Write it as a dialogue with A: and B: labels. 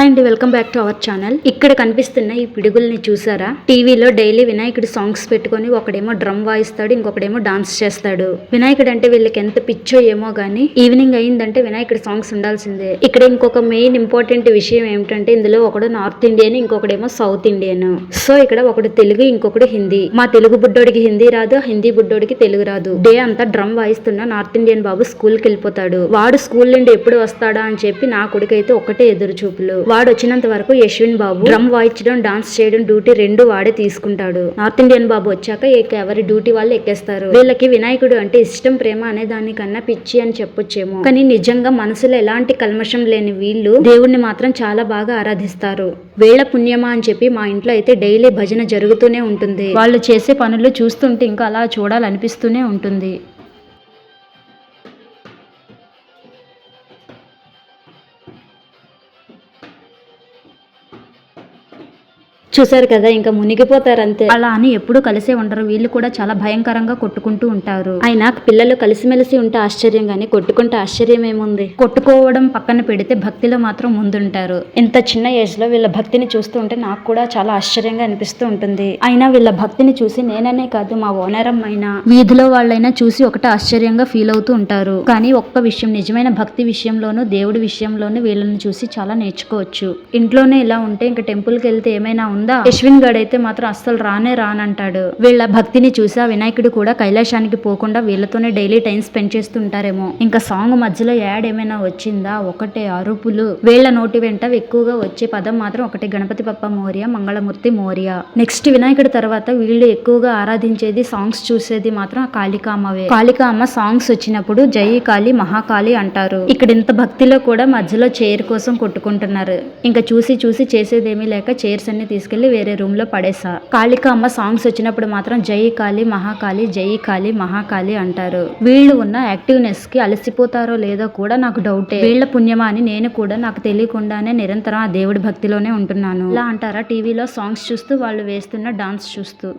A: Hi అండి welcome back to our channel ఇక్కడ కనిపిస్తున్న ఈ పిడుగుల్ని చూసారా? టీవీలో డైలీ వినాయకుడి సాంగ్స్ పెట్టుకొని ఒకడేమో డ్రమ్ వాయిస్తాడు ఇంకొకడేమో డాన్స్ చేస్తాడు. వినాయకుడు అంటే వీళ్ళకి ఎంత పిచ్చో ఏమో గానీ ఈవినింగ్ అయిందంటే వినాయకుడి సాంగ్స్ ఉండాల్సిందే. ఇక్కడ ఇంకొక మెయిన్ ఇంపార్టెంట్ విషయం ఏమిటంటే ఇందులో ఒకడు నార్త్ ఇండియన్ ఇంకొకడేమో సౌత్ ఇండియన్ సో ఇక్కడ ఒకడు తెలుగు ఇంకొకడు హిందీ. మా తెలుగు బుడ్డోడికి హిందీ రాదు హిందీ బుడ్డోడికి తెలుగు రాదు. డే అంతా డ్రమ్ వాయిస్తున్న నార్త్ ఇండియన్ బాబు స్కూల్కి వెళ్ళిపోతాడు. వాడు స్కూల్ నుండి ఎప్పుడు వస్తాడా అని చెప్పి నా కొడుకైతే ఒకటే ఎదురు చూపులు వాడు వచ్చినంత వరకు యశ్విన్ బాబు డ్రమ్ వాయించడం డాన్స్ చేయడం డ్యూటీ రెండు వాడే తీసుకుంటాడు. నార్త్ ఇండియన్ బాబు వచ్చాక ఎవరి డ్యూటీ వాళ్ళు ఎక్కేస్తారు. వీళ్ళకి వినాయకుడు అంటే ఇష్టం ప్రేమ అనే దానికన్నా పిచ్చి అని చెప్పొచ్చేమో. కానీ నిజంగా మనసులో ఎలాంటి కల్మషం లేని వీళ్ళు దేవుణ్ణి మాత్రం చాలా బాగా ఆరాధిస్తారు. వేళ పుణ్యమా అని చెప్పి మా ఇంట్లో అయితే డైలీ భజన జరుగుతూనే ఉంటుంది. వాళ్ళు చేసే పనులు చూస్తుంటే ఇంకా అలా చూడాలనిపిస్తూనే ఉంటుంది. చూసారు కదా ఇంకా మునిగిపోతారు అంతే అలా అని ఎప్పుడు కలిసే ఉండరు. వీళ్ళు కూడా చాలా భయంకరంగా కొట్టుకుంటూ ఉంటారు. అయినా పిల్లలు కలిసిమెలిసి ఉంటే ఆశ్చర్యం గాని కొట్టుకుంటే ఆశ్చర్యం ఏముంది? కొట్టుకోవడం పక్కన పెడితే భక్తిలో మాత్రం ముందుంటారు. ఇంత చిన్న ఏజ్లో వీళ్ళ భక్తిని చూస్తూ ఉంటే నాకు కూడా చాలా ఆశ్చర్యంగా అనిపిస్తూ ఉంటుంది. అయినా వీళ్ళ భక్తిని చూసి నేననే కాదు మా ఓనరం అయినా వీధిలో వాళ్ళైనా చూసి ఒకటి ఆశ్చర్యంగా ఫీల్ అవుతూ ఉంటారు. కానీ ఒక్క విషయం నిజమైన భక్తి విషయంలోనూ దేవుడి విషయంలోనూ వీళ్ళని చూసి చాలా నేర్చుకోవచ్చు. ఇంట్లోనే ఇలా ఉంటే ఇంకా టెంపుల్కి వెళ్తే ఏమైనా ఉందా? యశ్విన్ గడ్ అయితే మాత్రం అస్సలు రానే రానంటాడు. వీళ్ళ భక్తిని చూసా వినాయకుడు కూడా కైలాసానికి పోకుండా వీళ్ళతోనే డైలీ టైం స్పెండ్ చేస్తుంటారేమో. ఇంకా సాంగ్ మధ్యలో యాడ్ ఏమైనా వచ్చిందా? ఒకటే అరుపులు. వీళ్ళ నోటి వెంట ఎక్కువగా వచ్చే పదం మాత్రం ఒకటి. గణపతి పప్ప మౌర్య మంగళమూర్తి మౌర్య. నెక్స్ట్ వినాయకుడి తర్వాత వీళ్ళు ఎక్కువగా ఆరాధించేది సాంగ్స్ చూసేది మాత్రం ఆ కాళికామ్మవే కాళికామ్మ సాంగ్స్ వచ్చినప్పుడు జై కాళి మహాకాళి అంటారు. ఇక్కడ ఇంత భక్తిలో కూడా మధ్యలో చైర్ కోసం కొట్టుకుంటున్నారు. ఇంకా చూసి చూసి చేసేదేమీ లేక చైర్స్ అన్ని తీసుకెళ్ళి వేరే రూమ్లో పడేసా కాళికామ్మ సాంగ్స్ వచ్చినప్పుడు మాత్రం జై కాళి మహాకాళి జై కాళి మహాకాళి అంటారు. వీళ్ళు ఉన్న యాక్టివ్నెస్కి అలసిపోతారో లేదో కూడా నాకు డౌటే. వీళ్ళ పుణ్యమా అని నేను కూడా నాకు తెలియకుండానే నిరంతరం ఆ దేవుడి భక్తిలోనే ఉంటున్నాను. ఇలా అంటారా? టీవీలో సాంగ్స్ చూస్తూ వాళ్ళు వేస్తున్న డాన్స్ చూస్తూ.